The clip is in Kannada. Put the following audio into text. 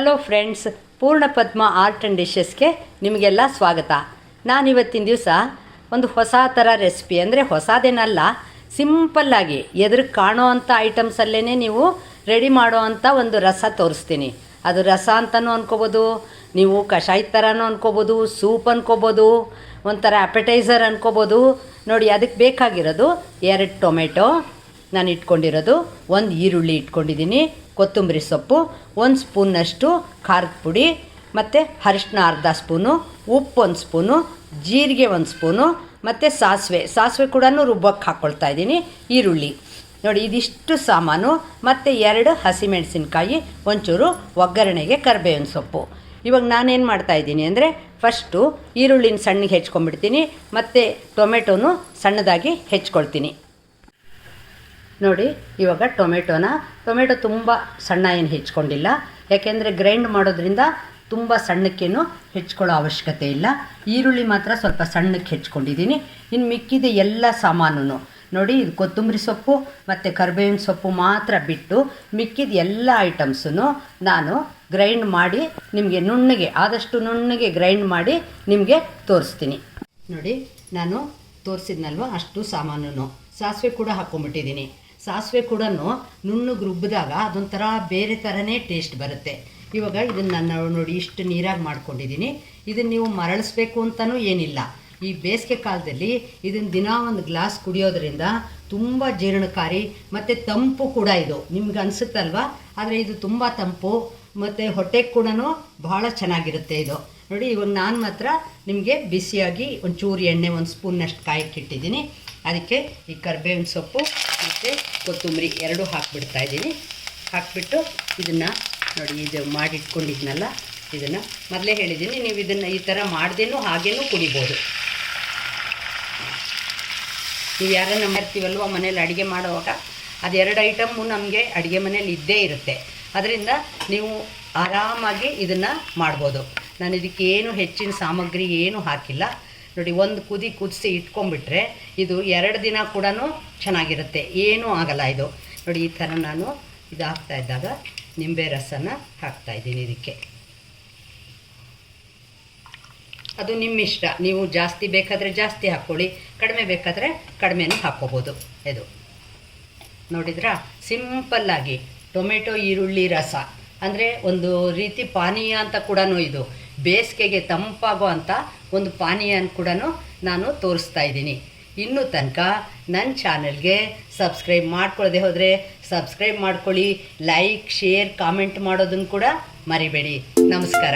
ಹಲೋ ಫ್ರೆಂಡ್ಸ್ ಪೂರ್ಣ ಪದ್ಮ ಆರ್ಟ್ ಆ್ಯಂಡ್ ಡಿಶಸ್ಗೆ ನಿಮಗೆಲ್ಲ ಸ್ವಾಗತ. ನಾನು ಇವತ್ತಿನ ದಿವಸ ಒಂದು ಹೊಸ ಥರ ರೆಸಿಪಿ ಅಂದರೆ ಹೊಸದೇನಲ್ಲ ಸಿಂಪಲ್ಲಾಗಿ ಎದುರಿಗೆ ಕಾಣೋ ಅಂಥ ಐಟಮ್ಸಲ್ಲೇ ನೀವು ರೆಡಿ ಮಾಡೋ ಅಂಥ ಒಂದು ರಸ ತೋರಿಸ್ತೀನಿ. ಅದು ರಸ ಅಂತಲೂ ಅನ್ಕೋಬೋದು, ನೀವು ಕಷಾಯ ಥರನೂ ಅನ್ಕೋಬೋದು ಸೂಪ್ ಅನ್ಕೋಬೋದು, ಒಂಥರ ಅಪೆಟೈಸರ್ ಅನ್ಕೋಬೋದು. ನೋಡಿ ಅದಕ್ಕೆ ಬೇಕಾಗಿರೋದು ಎರಡು ಟೊಮೆಟೊ ನಾನು ಇಟ್ಕೊಂಡಿರೋದು ಒಂದು ಈರುಳ್ಳಿ ಇಟ್ಕೊಂಡಿದ್ದೀನಿ. ಕೊತ್ತಂಬರಿ ಸೊಪ್ಪು, ಒಂದು ಸ್ಪೂನ್ನಷ್ಟು ಖಾರದ ಪುಡಿ, ಮತ್ತು ಅರಿಶಿನ ಅರ್ಧ ಸ್ಪೂನು, ಉಪ್ಪು ಒಂದು ಸ್ಪೂನು, ಜೀರಿಗೆ ಒಂದು ಸ್ಪೂನು, ಮತ್ತು ಸಾಸಿವೆ. ಸಾಸಿವೆ ಕೂಡ ರುಬ್ಬಕ್ಕೆ ಹಾಕ್ಕೊಳ್ತಾ ಇದ್ದೀನಿ. ಈರುಳ್ಳಿ. ನೋಡಿ, ಇದಿಷ್ಟು ಸಾಮಾನು, ಮತ್ತು ಎರಡು ಹಸಿಮೆಣಸಿನ್ಕಾಯಿ, ಒಂಚೂರು ಒಗ್ಗರಣೆಗೆ ಕರಿಬೇವಿನ ಸೊಪ್ಪು. ಇವಾಗ ನಾನೇನು ಮಾಡ್ತಾ ಇದ್ದೀನಿ ಅಂದರೆ ಫಸ್ಟು ಈರುಳ್ಳಿನ ಸಣ್ಣಗೆ ಹೆಚ್ಕೊಂಡ್ಬಿಡ್ತೀನಿ, ಮತ್ತು ಟೊಮೆಟೊನು ಸಣ್ಣದಾಗಿ ಹೆಚ್ಕೊಳ್ತೀನಿ. ನೋಡಿ, ಇವಾಗ ಟೊಮೆಟೊನ. ಟೊಮೆಟೊ ತುಂಬ ಸಣ್ಣ ಏನು ಹೆಚ್ಕೊಂಡಿಲ್ಲ. ಯಾಕೆಂದರೆ ಗ್ರೈಂಡ್ ಮಾಡೋದ್ರಿಂದ ತುಂಬ ಸಣ್ಣಕ್ಕೇನು ಹೆಚ್ಕೊಳ್ಳೋ ಅವಶ್ಯಕತೆ ಇಲ್ಲ. ಈರುಳ್ಳಿ ಮಾತ್ರ ಸ್ವಲ್ಪ ಸಣ್ಣಕ್ಕೆ ಹೆಚ್ಕೊಂಡಿದ್ದೀನಿ. ಇನ್ನು ಮಿಕ್ಕಿದ ಎಲ್ಲ ಸಾಮಾನು ನೋಡಿ, ಇದು ಕೊತ್ತಂಬರಿ ಸೊಪ್ಪು ಮತ್ತು ಕರ್ಬೇವಿನ ಸೊಪ್ಪು ಮಾತ್ರ ಬಿಟ್ಟು ಮಿಕ್ಕಿದ ಎಲ್ಲ ಐಟಮ್ಸನ್ನು ನಾನು ಗ್ರೈಂಡ್ ಮಾಡಿ ನಿಮಗೆ ನುಣ್ಣಗೆ, ಆದಷ್ಟು ನುಣ್ಣಗೆ ಗ್ರೈಂಡ್ ಮಾಡಿ ನಿಮಗೆ ತೋರಿಸ್ತೀನಿ. ನೋಡಿ, ನಾನು ತೋರಿಸಿದ್ನಲ್ವ ಅಷ್ಟು ಸಾಮಾನು ಸಾಸಿವೆ ಕೂಡ ಹಾಕ್ಕೊಂಬಿಟ್ಟಿದ್ದೀನಿ ಸಾಸಿವೆ ಕೂಡ ನುಣ್ಣಗೆ ರುಬ್ಬಿದಾಗ ಅದೊಂಥರ ಬೇರೆ ಥರನೇ ಟೇಸ್ಟ್ ಬರುತ್ತೆ. ಇವಾಗ ಇದನ್ನು ನಾನು ನೋಡಿ ಇಷ್ಟು ನೀರಾಗಿ ಮಾಡ್ಕೊಂಡಿದ್ದೀನಿ ಇದನ್ನು ನೀವು ಮರಳಿಸ್ಬೇಕು ಅಂತಲೂ ಏನಿಲ್ಲ. ಈ ಬೇಸಿಗೆ ಕಾಲದಲ್ಲಿ ಇದನ್ನು ದಿನ ಒಂದು ಗ್ಲಾಸ್ ಕುಡಿಯೋದ್ರಿಂದ ತುಂಬ ಜೀರ್ಣಕಾರಿ ಮತ್ತು ತಂಪು ಕೂಡ ಇದು. ನಿಮ್ಗೆ ಅನಿಸುತ್ತಲ್ವಾ? ಆದರೆ ಇದು ತುಂಬ ತಂಪು ಮತ್ತು ಹೊಟ್ಟೆ ಕೂಡ ಬಹಳ ಚೆನ್ನಾಗಿರುತ್ತೆ ಇದು. ನೋಡಿ ಇವಾಗ ನಾನು ಮಾತ್ರ ನಿಮಗೆ ಬಿಸಿಯಾಗಿ ಒಂಚೂರು ಎಣ್ಣೆ ಒಂದು ಸ್ಪೂನ್ನಷ್ಟು ಕಾಯಕ್ಕೆ ಇಟ್ಟಿದ್ದೀನಿ. ಅದಕ್ಕೆ ಈ ಕರ್ಬೇವಿನ ಸೊಪ್ಪು ಮತ್ತು ಕೊತ್ತಂಬರಿ ಎರಡೂ ಹಾಕ್ಬಿಡ್ತಾ ಇದ್ದೀನಿ. ಹಾಕ್ಬಿಟ್ಟು ಇದನ್ನು ನೋಡಿ, ಇದು ಮಾಡಿಟ್ಕೊಂಡಿದ್ನಲ್ಲ, ಇದನ್ನು ಮೊದಲೇ ಹೇಳಿದ್ದೀನಿ, ನೀವು ಇದನ್ನು ಈ ಥರ ಮಾಡ್ದೇನೂ ಹಾಗೇನೂ ಕುಡಿಬೋದು. ನೀವು ಯಾರನ್ನ ಮಾಡ್ತೀವಲ್ವ ಮನೇಲಿ ಅಡುಗೆ ಮಾಡುವಾಗ, ಅದೆರಡು ಐಟಮ್ಮು ನಮಗೆ ಅಡುಗೆ ಮನೇಲಿ ಇದ್ದೇ ಇರುತ್ತೆ. ಅದರಿಂದ ನೀವು ಆರಾಮಾಗಿ ಇದನ್ನು ಮಾಡ್ಬೋದು. ನಾನು ಇದಕ್ಕೆ ಏನು ಹೆಚ್ಚಿನ ಸಾಮಗ್ರಿ ಏನು ಹಾಕಿಲ್ಲ. ನೋಡಿ, ಒಂದು ಕುದಿ ಕುದಿಸಿ ಇಟ್ಕೊಂಡ್ಬಿಟ್ರೆ ಇದು ಎರಡು ದಿನ ಕೂಡ ಚೆನ್ನಾಗಿರುತ್ತೆ. ಏನೂ ಆಗಲ್ಲ ಇದು. ನೋಡಿ, ಈ ಥರ ನಾನು ಇದು ಇದ್ದಾಗ ನಿಂಬೆ ರಸನ ಹಾಕ್ತಾ ಇದ್ದೀನಿ ಇದಕ್ಕೆ. ಅದು ನಿಮ್ಮ ಇಷ್ಟ ನೀವು ಜಾಸ್ತಿ ಬೇಕಾದರೆ ಜಾಸ್ತಿ ಹಾಕ್ಕೊಳ್ಳಿ, ಕಡಿಮೆ ಬೇಕಾದರೆ ಕಡಿಮೆನೂ ಹಾಕ್ಕೋಬೋದು ಇದು. ನೋಡಿದ್ರಾ? ಸಿಂಪಲ್ಲಾಗಿ ಟೊಮೆಟೊ ಈರುಳ್ಳಿ ರಸ. ಅಂದರೆ ಒಂದು ರೀತಿ ಪಾನೀಯ ಅಂತ ಕೂಡ ಇದು. ಬೇಸಿಗೆಗೆ ತಂಪಾಗೋ ಒಂದು ಪಾನೀಯನ ಕೂಡ ನಾನು ತೋರಿಸ್ತಾ ಇದ್ದೀನಿ. ಇನ್ನೂ ತನಕ ನನ್ನ ಚಾನಲ್ಗೆ ಸಬ್ಸ್ಕ್ರೈಬ್ ಮಾಡ್ಕೊಳ್ಳದೆ ಹೋದರೆ ಸಬ್ಸ್ಕ್ರೈಬ್ ಮಾಡ್ಕೊಳ್ಳಿ, ಲೈಕ್, ಶೇರ್, ಕಾಮೆಂಟ್ ಮಾಡೋದನ್ನು ಕೂಡ ಮರಿಬೇಡಿ. ನಮಸ್ಕಾರ.